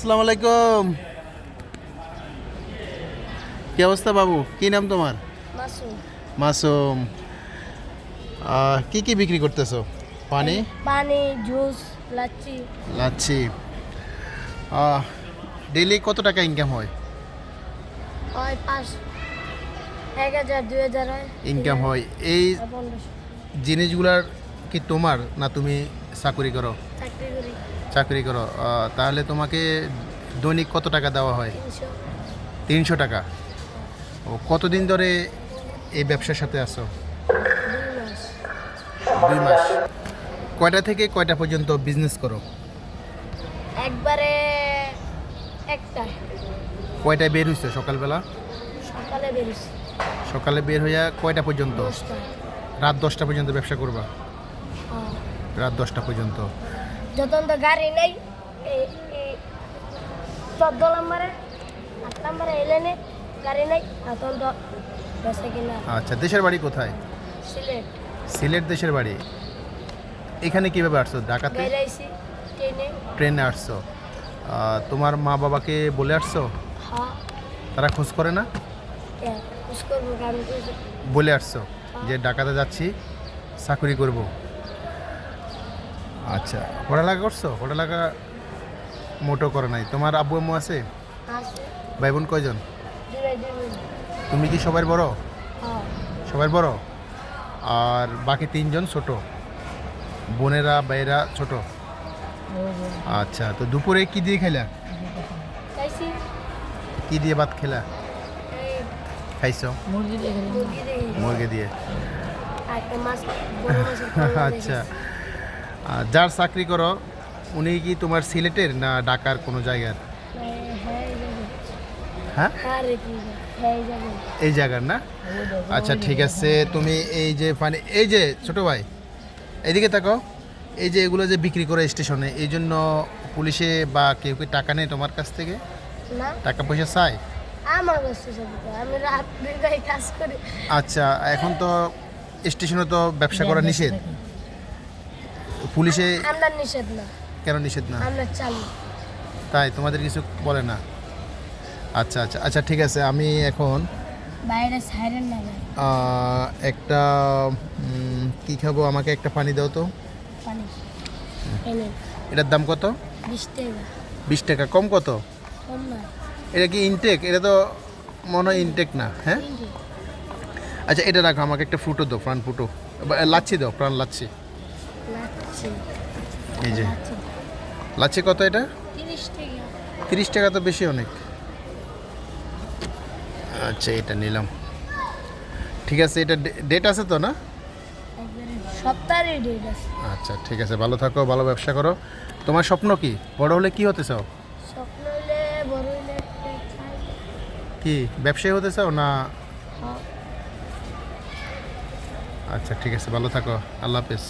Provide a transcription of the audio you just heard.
আসসালামু আলাইকুম। কি অবস্থা বাবু? কি নাম তোমার? মাসুম। কি কি বিক্রি করতেছো? পানি? পানি জুস লাচ্ছি। লাচ্ছি। ডেইলি কত টাকা ইনকাম হয়? হয় পাঁচ এক হাজার দুই হাজার হয়। ইনকাম হয়। এই জিনিসগুলার কি তোমার না তুমি চাকরি করো? চাকরি করি। চাকরি করো তাহলে তোমাকে দৈনিক কত টাকা দেওয়া হয়? তিনশো টাকা। ও কতদিন ধরে এই ব্যবসার সাথে আছো? দুই মাস। কয়টা থেকে কয়টা পর্যন্ত বিজনেস করো? একবারে একটা। কয়টায় বের হইছো সকালবেলা? সকালে বেরিয়েছি সকালে বের হইয়া কয়টা পর্যন্ত? রাত দশটা পর্যন্ত ব্যবসা করবা? হ্যাঁ। রাত দশটা পর্যন্ত। যতন তো গাড়ি নেই চোদ্দ নম্বরে আট নম্বরে গাড়ি নেই তখন তো কিনা। আচ্ছা দেশের বাড়ি কোথায়? সিলেট। সিলেট দেশের বাড়ি। এখানে কীভাবে আসছো? ঢাকাতে? ট্রেনে। ট্রেনে আসছো। তোমার মা বাবাকে বলে আসছো? হ্যাঁ। তারা খোঁজ করে না? করে বলে আসছো যে ঢাকাতে যাচ্ছি চাকরি করব। আচ্ছা পড়ালেখা করছ? পড়ালেখা মোটো করে নাই। তোমার আব্বু আম্মু আছে? ভাই বোন কয়জন? তুমি কি সবার বড়? হ্যাঁ। সবার বড়? আর বাকি তিনজন ছোট? বোনেরা ভাইয়েরা ছোট? আচ্ছা তো দুপুরে কি দিয়ে খেলা কি দিয়ে ভাত খেলা? খাইছো? মুরগি দিয়ে আচ্ছা। যার চাকরি করো উনি কি তোমার সিলেটের না ঢাকার কোনো জায়গার? হ্যাঁ, এই জায়গার না? আচ্ছা ঠিক আছে। তুমি এই যে পানি এই যে ছোট ভাই এদিকে তাকাও এই যে এগুলো যে বিক্রি করে স্টেশনে এই জন্য পুলিশে বা কেউ কি টাকা নেই তোমার কাছ থেকে? টাকা পয়সা চাই আচ্ছা এখন তো স্টেশনে তো ব্যবসা করা নিষেধ। পুলিশে আমরা নিষেধ না। কেন নিষেধ না? আমরা চালু। তাই তোমাদের কিছু বলে না? আচ্ছা আচ্ছা আচ্ছা ঠিক আছে আমি এখন বাইরে সাইরেন না একটা কি খাব? আমাকে একটা পানি দাও তো। পানি। এটার দাম কত? বিশ টাকা। বিশ টাকা কম কত? কম না। এটা কি ইনটেক এটা তো মনে হয় ইনটেক না হ্যাঁ? আচ্ছা এটা রাখো আমাকে একটা ফুটো দাও প্রাণ ফুটো। লাচ্ছি দাও প্রাণ লাচ্ছি। এই যে। লাচ্ছি কত এটা? তিরিশ টাকা। তো বেশি অনেক। আচ্ছা এটা নিলাম। ঠিক আছে এটা ডেট আছে তো না? সপ্তাহে ডেট আছে। আচ্ছা ঠিক আছে ভালো থাকো ভালো ব্যবসা করো। তোমার স্বপ্ন কি? বড় হলে কি হতে চাও? স্বপ্ন বড় কি ব্যবসায়ী হতে চাও না? হ্যাঁ। আচ্ছা ঠিক আছে ভালো থাকো। আল্লাহ হাফেজ।